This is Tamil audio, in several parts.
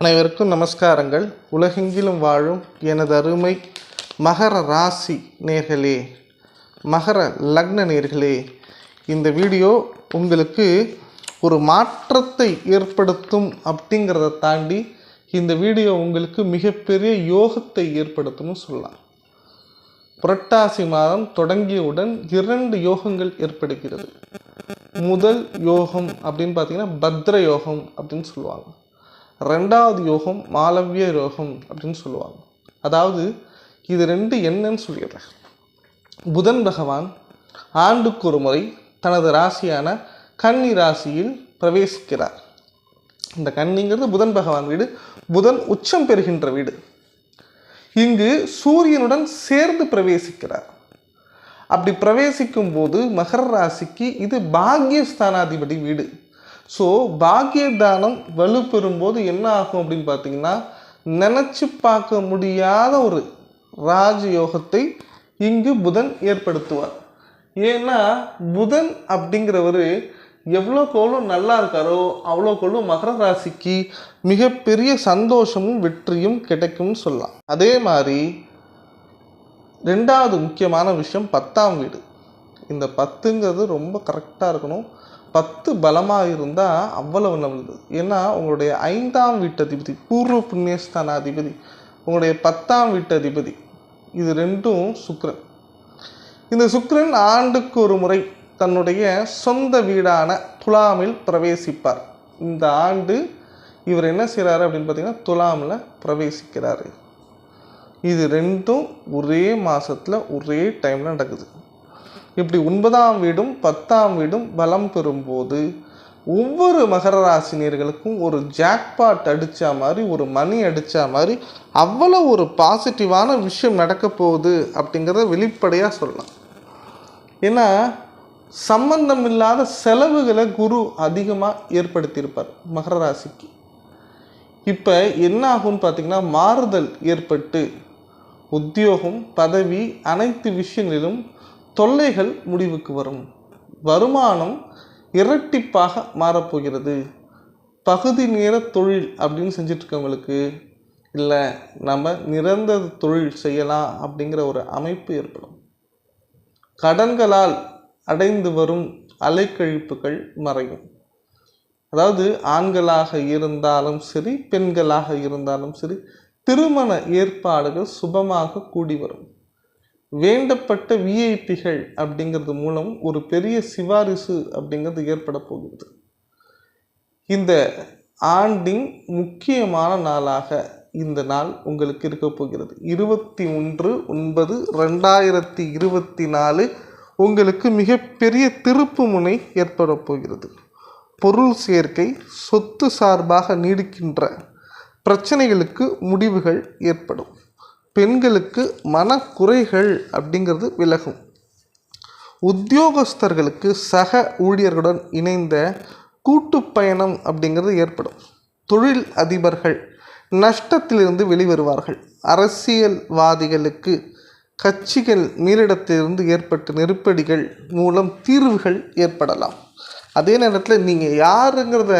அனைவருக்கும் நமஸ்காரங்கள். உலகெங்கிலும் வாழும் எனது அருமை மகர ராசி நேர்களே மகர லக்ன நேர்களே இந்த வீடியோ உங்களுக்கு ஒரு மாற்றத்தை ஏற்படுத்தும் அப்படிங்கிறத தாண்டி இந்த வீடியோ உங்களுக்கு மிகப்பெரிய யோகத்தை ஏற்படுத்தும்னு சொல்லலாம். புரட்டாசி மாதம் தொடங்கியவுடன் இரண்டு யோகங்கள் ஏற்படுகிறது. முதல் யோகம் அப்படின்னு பார்த்தீங்கன்னா பத்ர யோகம் அப்படின்னு சொல்லுவாங்க. ரெண்டாவது யோகம் மாலவிய யோகம் அப்படின்னு சொல்லுவாங்க. அதாவது இது ரெண்டு என்னன்னு சொல்லிடுறேன் புதன் பகவான் ஆண்டுக்கு ஒரு முறை தனது ராசியான கன்னி ராசியில் பிரவேசிக்கிறார். இந்த கன்னிங்கிறது புதன் பகவான் வீடு புதன் உச்சம் பெறுகின்ற வீடு. இங்கு சூரியனுடன் சேர்ந்து பிரவேசிக்கிறார். அப்படி பிரவேசிக்கும் போது மகர ராசிக்கு இது பாக்யஸ்தானாதிபதி வீடு. ஸோ பாக்கியதானம் வலுப்பெறும் போது என்ன ஆகும் அப்படின்னு பார்த்தீங்கன்னா நினச்சி பார்க்க முடியாத ஒரு ராஜயோகத்தை இங்கு புதன் ஏற்படுத்துவார். ஏன்னா புதன் அப்படிங்கிறவர் எவ்வளோக்கு எவ்வளோ நல்லா இருக்காரோ அவ்வளோக்கு எவ்வளோ மகர ராசிக்கு மிகப்பெரிய சந்தோஷமும் வெற்றியும் கிடைக்கும்னு சொல்லலாம். அதே மாதிரி ரெண்டாவது முக்கியமான விஷயம் பத்தாம் வீடு. இந்த பத்துங்கிறது ரொம்ப கரெக்டாக இருக்கணும். பத்து பலமாக இருந்தால் அவ்வளவு நல்லது. ஏன்னா உங்களுடைய ஐந்தாம் வீட்டு அதிபதி பூர்வ புண்ணியஸ்தான அதிபதி உங்களுடைய பத்தாம் வீட்டு அதிபதி இது ரெண்டும் சுக்ரன் இந்த சுக்ரன் ஆண்டுக்கு ஒரு முறை தன்னுடைய சொந்த வீடான துலாமில் பிரவேசிப்பார். இந்த ஆண்டு இவர் என்ன செய்கிறாரு அப்படின்னு பார்த்தீங்கன்னா துலாமில் பிரவேசிக்கிறாரு. இது ரெண்டும் ஒரே மாதத்தில் ஒரே டைமில் நடக்குது. இப்படி ஒன்பதாம் வீடும் பத்தாம் வீடும் பலம் பெறும்போது ஒவ்வொரு மகர ராசினியர்களுக்கும் ஒரு ஜாக்பாட் அடித்தா மாதிரி ஒரு மணி அடித்தா மாதிரி அவ்வளோ ஒரு பாசிட்டிவான விஷயம் நடக்க போகுது அப்படிங்கிறத வெளிப்படையாக சொல்லலாம். ஏன்னா சம்பந்தம் இல்லாத செலவுகளை குரு அதிகமாக ஏற்படுத்தியிருப்பார் மகர ராசிக்கு. இப்போ என்ன ஆகும்னு பார்த்தீங்கன்னா மாறுதல் ஏற்பட்டு உத்தியோகம் பதவி அனைத்து விஷயங்களிலும் தொல்லைகள் முடிவுக்கு வரும். வருமானம் இரட்டிப்பாக மாறப்போகிறது. பகுதி நேர தொழில் அப்படின்னு செஞ்சிட்ருக்கவங்களுக்கு இல்லை நம்ம நிரந்தர தொழில் செய்யலாம் அப்படிங்கிற ஒரு அமைப்பு ஏற்படும். கடன்களால் அடைந்து வரும் அலைக்கழிப்புகள் மறையும். அதாவது ஆண்களாக இருந்தாலும் சரி பெண்களாக இருந்தாலும் சரி திருமண ஏற்பாடுகள் சுபமாக கூடி வரும். வேண்டப்பட்ட விஐபிகள் அப்படிங்கிறது மூலம் ஒரு பெரிய சிபாரிசு அப்படிங்கிறது ஏற்பட போகிறது. இந்த ஆண்டின் முக்கியமான நாளாக இந்த நாள் உங்களுக்கு இருக்க போகிறது. இருபத்தி ஒன்று ஒன்பது ரெண்டாயிரத்தி இருபத்தி நாலு உங்களுக்கு மிகப்பெரிய திருப்பு முனை ஏற்பட போகிறது. பொருள் சேர்க்கை சொத்து சார்பாக நீடிக்கின்ற பிரச்சனைகளுக்கு முடிவுகள் ஏற்படும். பெண்களுக்கு மனக்குறைகள் அப்படிங்கிறது விலகும். உத்தியோகஸ்தர்களுக்கு சக ஊழியர்களுடன் இணைந்த கூட்டு பயணம் அப்படிங்கிறது ஏற்படும். தொழில் அதிபர்கள் நஷ்டத்திலிருந்து வெளிவருவார்கள். அரசியல்வாதிகளுக்கு கட்சிகள் மேலிடத்திலிருந்து ஏற்பட்ட நெருக்கடிகள் மூலம் தீர்வுகள் ஏற்படலாம். அதே நேரத்தில் நீங்கள் யாருங்கிறத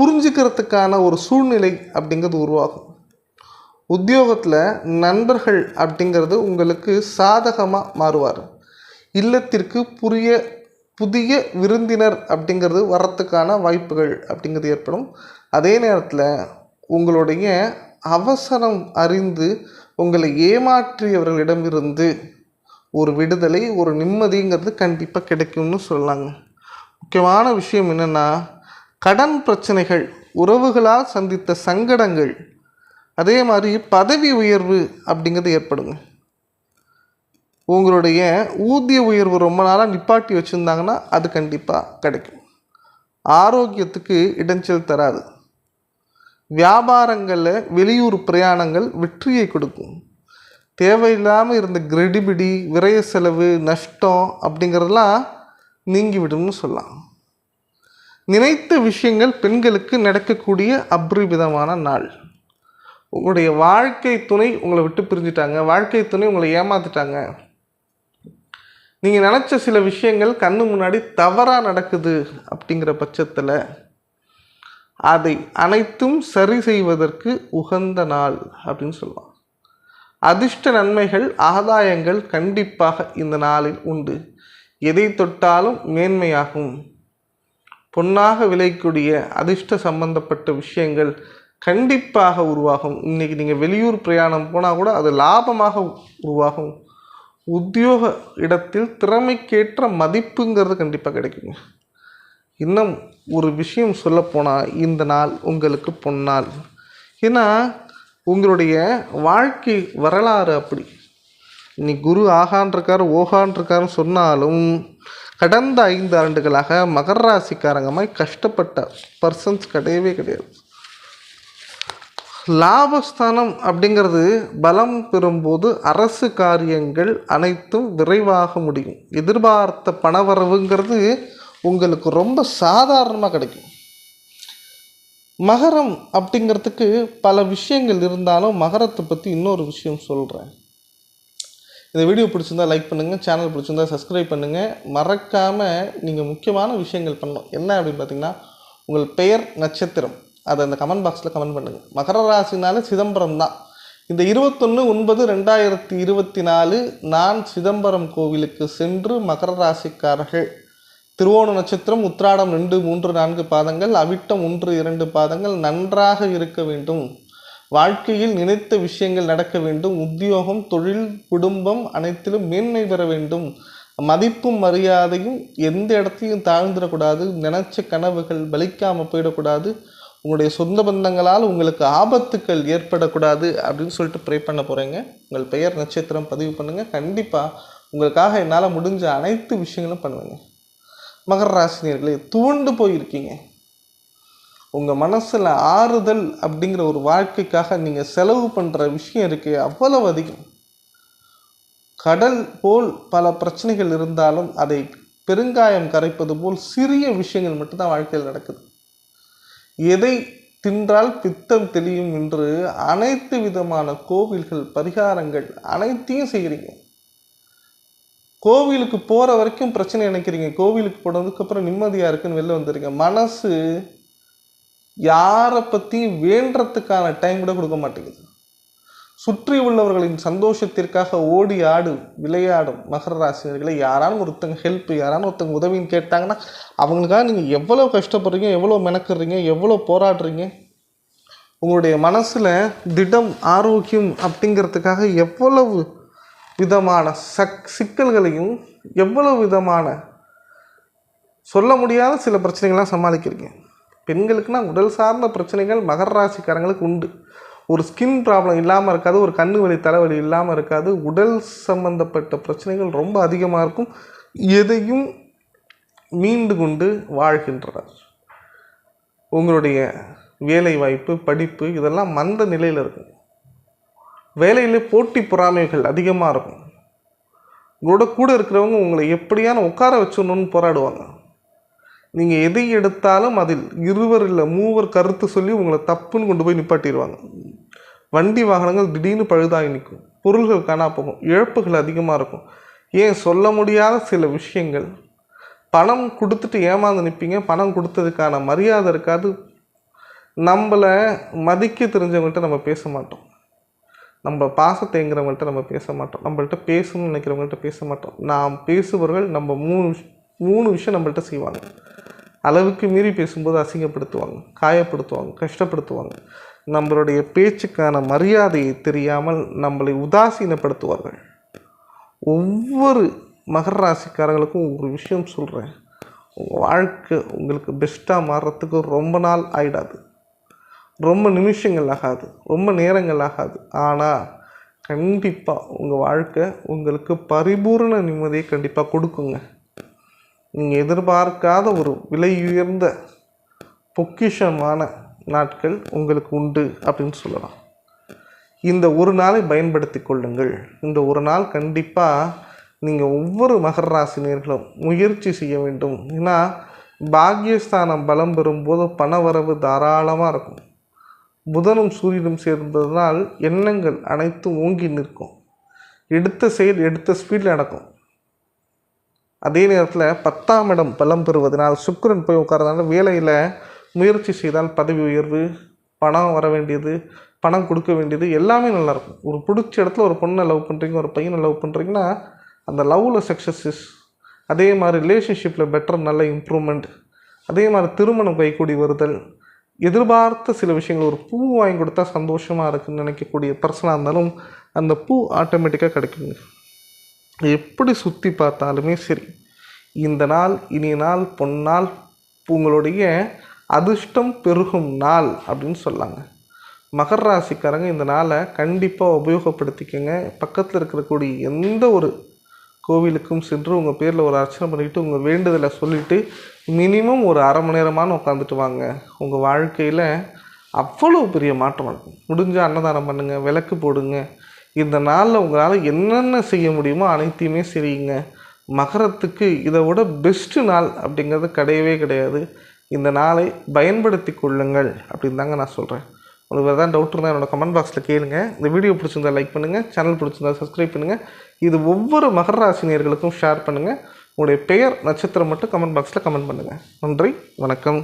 புரிஞ்சுக்கிறதுக்கான ஒரு சூழ்நிலை அப்படிங்கிறது உருவாகும். உத்தியோகத்தில் நண்பர்கள் அப்படிங்கிறது உங்களுக்கு சாதகமாக மாறுவார். இல்லத்திற்கு புரிய புதிய விருந்தினர் அப்படிங்கிறது வரத்துக்கான வாய்ப்புகள் அப்படிங்கிறது ஏற்படும். அதே நேரத்தில் உங்களுடைய அவசரம் அறிந்து உங்களை ஏமாற்றியவர்களிடமிருந்து ஒரு விடுதலை ஒரு நிம்மதிங்கிறது கண்டிப்பாக கிடைக்கும்னு சொல்லலாங்க முக்கியமான விஷயம் என்னென்னா கடன் பிரச்சனைகள் உறவுகளால் சந்தித்த சங்கடங்கள் அதே மாதிரி பதவி உயர்வு அப்படிங்கிறது ஏற்படுங்க. உங்களுடைய ஊதிய உயர்வு ரொம்ப நாளாக நிப்பாட்டி வச்சுருந்தாங்கன்னா அது கண்டிப்பாக கிடைக்கும். ஆரோக்கியத்துக்கு இடைஞ்சல் தராது. வியாபாரங்களில் வெளியூர் பிரயாணங்கள் வெற்றியை கொடுக்கும். தேவையில்லாமல் இருந்த கிரெடிபிடி விரய செலவு நஷ்டம் அப்படிங்கிறதெல்லாம் நீங்கிவிடும்னு சொல்லலாம். நினைத்த விஷயங்கள் பெண்களுக்கு நடக்கக்கூடிய அபரிவிதமான நாள். உங்களுடைய வாழ்க்கை துணை உங்களை விட்டு பிரிஞ்சுட்டாங்க. வாழ்க்கை துணை உங்களை ஏமாத்திட்டாங்க. நீங்கள் நினச்ச சில விஷயங்கள் கண்ணு முன்னாடி தவறாக நடக்குது அப்படிங்கிற பட்சத்தில் அதை அனைத்தும் சரி செய்வதற்கு உகந்த நாள் அப்படின்னு சொல்லலாம் அதிர்ஷ்ட நன்மைகள் ஆதாயங்கள் கண்டிப்பாக இந்த நாளில் உண்டு. எதை தொட்டாலும் மேன்மையாகும். பொன்னாக விளைக்கூடிய அதிர்ஷ்ட சம்பந்தப்பட்ட விஷயங்கள் கண்டிப்பாக உருவாகும். இன்றைக்கி நீங்கள் வெளியூர் பிரயாணம் போனால் கூட அது லாபமாக உருவாகும். உத்தியோக இடத்தில் திறமைக்கேற்ற மதிப்புங்கிறது கண்டிப்பாக கிடைக்குங்க. இன்னும் ஒரு விஷயம் சொல்லப்போனால் இந்த நாள் உங்களுக்கு பொன்னாள் ஏன்னா உங்களுடைய வாழ்க்கை வரலாறு அப்படி. நீ குரு ஆகான்றிருக்காரு ஓகான்றிருக்காருன்னு சொன்னாலும் கடந்த ஐந்து ஆண்டுகளாக மகர ராசிக்காரங்க மாதிரி கஷ்டப்பட்ட பர்சன்ஸ் கிடையவே கிடையாது. லாபஸ்தானம் அப்படிங்கிறது பலம் பெறும்போது அரசு காரியங்கள் அனைத்தும் விரைவாக முடியும். எதிர்பார்த்த பணவரவுங்கிறது உங்களுக்கு ரொம்ப சாதாரணமாக கிடைக்கும். மகரம் அப்படிங்கிறதுக்கு பல விஷயங்கள் இருந்தாலும் மகரத்தை பற்றி இன்னொரு விஷயம் சொல்கிறேன் இந்த வீடியோ பிடிச்சிருந்தா லைக் பண்ணுங்கள் சேனல் பிடிச்சிருந்தா சப்ஸ்கிரைப் பண்ணுங்கள் மறக்காமல் நீங்கள் முக்கியமான விஷயங்கள் பண்ணணும். என்ன அப்படின்னு பார்த்தீங்கன்னா உங்கள் பெயர் நட்சத்திரம். அதை அந்த கமெண்ட் பாக்ஸில் கமெண்ட் பண்ணுங்கள் மகர ராசினாலே சிதம்பரம் தான். இந்த இருபத்தொன்று ஒன்பது ரெண்டாயிரத்தி இருபத்தி நாலு நான் சிதம்பரம் கோவிலுக்கு சென்று மகர ராசிக்காரர்கள். திருவோண நட்சத்திரம் உத்ராடம் ரெண்டு மூன்று நான்கு பாதங்கள் அவிட்டம் ஒன்று இரண்டு பாதங்கள் நன்றாக இருக்க வேண்டும். வாழ்க்கையில் நினைத்த விஷயங்கள் நடக்க வேண்டும். உத்தியோகம் தொழில் குடும்பம் அனைத்திலும் மேன்மை பெற வேண்டும். மதிப்பும் மரியாதையும் எந்த இடத்தையும் தாழ்ந்துடக்கூடாது. நினைச்ச கனவுகள் பலிக்காமல் போயிடக்கூடாது. உங்களுடைய சொந்த பந்தங்களால் உங்களுக்கு ஆபத்துக்கள் ஏற்படக்கூடாது அப்படின்னு சொல்லிட்டு ப்ரே பண்ண போகிறீங்க உங்கள் பெயர் நட்சத்திரம் பதிவு பண்ணுங்கள் கண்டிப்பாக உங்களுக்காக என்னால் முடிஞ்ச அனைத்து விஷயங்களும் பண்ணுவேங்க. மகர ராசினியர்களே தூண்டு போயிருக்கீங்க. உங்கள் மனசில் ஆறுதல் அப்படிங்கிற ஒரு வாழ்க்கைக்காக நீங்கள் செலவு பண்ணுற விஷயம் இருக்கு. அவ்வளவு அதிகம். கடல் போல் பல பிரச்சனைகள் இருந்தாலும் அதை பெருங்காயம் கரைப்பது போல் சிறிய விஷயங்கள் மட்டும்தான் வாழ்க்கையில் நடக்குது. எதை தின்றால் பித்தம் தெளியும் என்று அனைத்து விதமான கோவில்கள் பரிகாரங்கள் அனைத்தையும் செய்கிறீங்க. கோவிலுக்கு போகிற வரைக்கும் பிரச்சனை நினைக்கிறீங்க. கோவிலுக்கு போனதுக்கப்புறம் நிம்மதியாக இருக்குன்னு வெளில வந்துடுங்க மனசு யாரை பற்றியும் வேண்டறதுக்கான டைம் கூட கொடுக்க மாட்டேங்குது. சுற்றி உள்ளவர்களின் சந்தோஷத்திற்காக ஓடி ஆடு விளையாடும் மகர ராசினர்களை யாராலும் ஒருத்தங்க ஹெல்ப் யாராலும் ஒருத்தங்க உதவின்னு கேட்டாங்கன்னா அவங்களுக்காக நீங்கள் எவ்வளோ கஷ்டப்படுறீங்க எவ்வளோ மெனக்குறீங்க எவ்வளோ போராடுறீங்க? உங்களுடைய மனசில் திடம் ஆரோக்கியம் அப்படிங்கிறதுக்காக எவ்வளவு விதமான சக் சிக்கல்களையும் எவ்வளவு விதமான சொல்ல முடியாத சில பிரச்சனைகள்லாம் சமாளிக்கிறீங்க. பெண்களுக்குனா உடல் சார்ந்த பிரச்சனைகள் மகர ராசிக்காரங்களுக்கு உண்டு. ஒரு ஸ்கின் ப்ராப்ளம் இல்லாமல் இருக்காது ஒரு கண்ணு வலி தலைவலி இல்லாமல் இருக்காது. உடல் சம்பந்தப்பட்ட பிரச்சனைகள் ரொம்ப அதிகமாக இருக்கும். எதையும் மீண்டு கொண்டு வாழ்கின்றனர் உங்களுடைய வேலை வாய்ப்பு படிப்பு இதெல்லாம் மந்த நிலையில் இருக்கும். வேலையில் போட்டி பொறாமைகள் அதிகமாக இருக்கும். உங்களோட கூட இருக்கிறவங்க உங்களை எப்படியான உட்கார வச்சிடணும்னு போராடுவாங்க. நீங்கள் எதை எடுத்தாலும் அதில் இருவர் இல்லை மூவர் கருத்து சொல்லி உங்களை தப்புன்னு கொண்டு போய் நிப்பாட்டிடுவாங்க வண்டி வாகனங்கள் திடீர்னு பழுதாகி நிற்கும். பொருள்கள் காணா போகும். இழப்புகள் அதிகமாக இருக்கும். ஏன் சொல்ல முடியாத சில விஷயங்கள். பணம் கொடுத்துட்டு ஏமாந்து நிற்பீங்க. பணம் கொடுத்ததுக்கான மரியாதை இருக்காது. நம்மளை மதிக்க தெரிஞ்சவங்கள்ட்ட நம்ம பேச மாட்டோம். நம்ம பாசத்தைங்கிறவங்கள்ட்ட நம்ம பேச மாட்டோம். நம்மள்ட்ட பேசணும்னு நினைக்கிறவங்கள்ட்ட பேச மாட்டோம். நாம் பேசுபவர்கள் நம்ம மூணு விஷ்- மூணு விஷயம் நம்மள்ட்ட செய்வாங்க. அளவுக்கு மீறி பேசும்போது அசிங்கப்படுத்துவாங்க காயப்படுத்துவாங்க கஷ்டப்படுத்துவாங்க. நம்மளுடைய பேச்சுக்கான மரியாதையை தெரியாமல் நம்மளை உதாசீனப்படுத்துவார்கள். ஒவ்வொரு மகர ராசிக்காரங்களுக்கும் ஒரு விஷயம் சொல்கிறேன் உங்கள் வாழ்க்கை உங்களுக்கு பெஸ்ட்டாக மாறுறதுக்கு ரொம்ப நாள் ஆகிடாது ரொம்ப நிமிஷங்கள் ஆகாது. ரொம்ப நேரங்கள் ஆகாது. ஆனால் கண்டிப்பாக உங்கள் வாழ்க்கை உங்களுக்கு பரிபூரண நிம்மதியை கண்டிப்பாக கொடுக்குங்க. நீங்கள் எதிர்பார்க்காத ஒரு விலை உயர்ந்த பொக்கிஷமான நாட்கள் உங்களுக்கு உண்டு அப்படின்னு சொல்லலாம். இந்த ஒரு நாளை பயன்படுத்தி கொள்ளுங்கள். இந்த ஒரு நாள் கண்டிப்பாக நீங்கள் ஒவ்வொரு மகர ராசினியர்களும் முயற்சி செய்ய வேண்டும். ஏன்னா பாக்யஸ்தானம் பலம் பெறும்போது பணவரவு தாராளமாக இருக்கும். புதனும் சூரியனும் சேர்ந்ததனால் எண்ணங்கள் அனைத்தும் ஓங்கி நிற்கும். எடுத்த செயல் எடுத்த ஸ்பீடில் நடக்கும். அதே நேரத்தில் பத்தாம் இடம் பலம் பெறுவதனால் சுக்கிரன் போய் உட்காரதுனால வேலையில் முயற்சி செய்தால் பதவி உயர்வு பணம் வர வேண்டியது பணம் கொடுக்க வேண்டியது எல்லாமே நல்லாயிருக்கும். ஒரு பிடிச்ச இடத்துல ஒரு பொண்ணை லவ் பண்ணுறீங்க ஒரு பையனை லவ் பண்ணுறீங்கன்னா அந்த லவ்வில் சக்ஸஸஸ் அதே மாதிரி ரிலேஷன்ஷிப்பில் பெட்டர் நல்ல இம்ப்ரூவ்மெண்ட் அதே மாதிரி திருமணம் கைக்கூடி வருதல். எதிர்பார்த்த சில விஷயங்கள் ஒரு பூ வாங்கி கொடுத்தா சந்தோஷமாக இருக்குன்னு நினைக்கக்கூடிய பர்சனாக இருந்தாலும் அந்த பூ ஆட்டோமேட்டிக்காக கிடைக்குங்க. எப்படி சுற்றி பார்த்தாலுமே சரி. இந்த நாள் இனிய நாள் பொன்னால் உங்களுடைய அதிர்ஷ்டம் பெருகும் நாள் அப்படின்னு சொல்லாங்க. மகர ராசிக்காரங்க இந்த நாளை கண்டிப்பாக உபயோகப்படுத்திக்கங்க. பக்கத்தில் இருக்கக்கூடிய எந்த ஒரு கோவிலுக்கும் சென்று உங்கள் பேரில் ஒரு அர்ச்சனை பண்ணிவிட்டு உங்கள் வேண்டுதலை சொல்லிவிட்டு மினிமம் ஒரு அரை மணி நேரமான உட்காந்துட்டு வாங்க. உங்கள் வாழ்க்கையில் அவ்வளோ பெரிய மாற்றம் இருக்கும் முடிஞ்சால் அன்னதானம் பண்ணுங்கள் விளக்கு போடுங்க. இந்த நாளில் உங்களால் என்னென்ன செய்ய முடியுமோ அனைத்தையுமே செய்யுங்க மகரத்துக்கு இதை விட பெஸ்ட்டு நாள் அப்படிங்கிறது கிடையவே கிடையாது. இந்த நாளை பயன்படுத்தி கொள்ளுங்கள் அப்படின்னு தாங்க நான் சொல்கிறேன் உங்களுக்கு வேறு ஏதாவது டவுட் இருந்தால் என்னோடய கமெண்ட் பாக்ஸில் கேளுங்க. இந்த வீடியோ பிடிச்சிருந்தா லைக் பண்ணுங்கள் சேனல் பிடிச்சிருந்தா சப்ஸ்கிரைப் பண்ணுங்கள் இது ஒவ்வொரு மகர ராசினியர்களுக்கும் ஷேர் பண்ணுங்கள் உங்களுடைய பெயர் நட்சத்திரம் மட்டும் கமெண்ட் பாக்ஸில் கமெண்ட் பண்ணுங்கள் நன்றி வணக்கம்.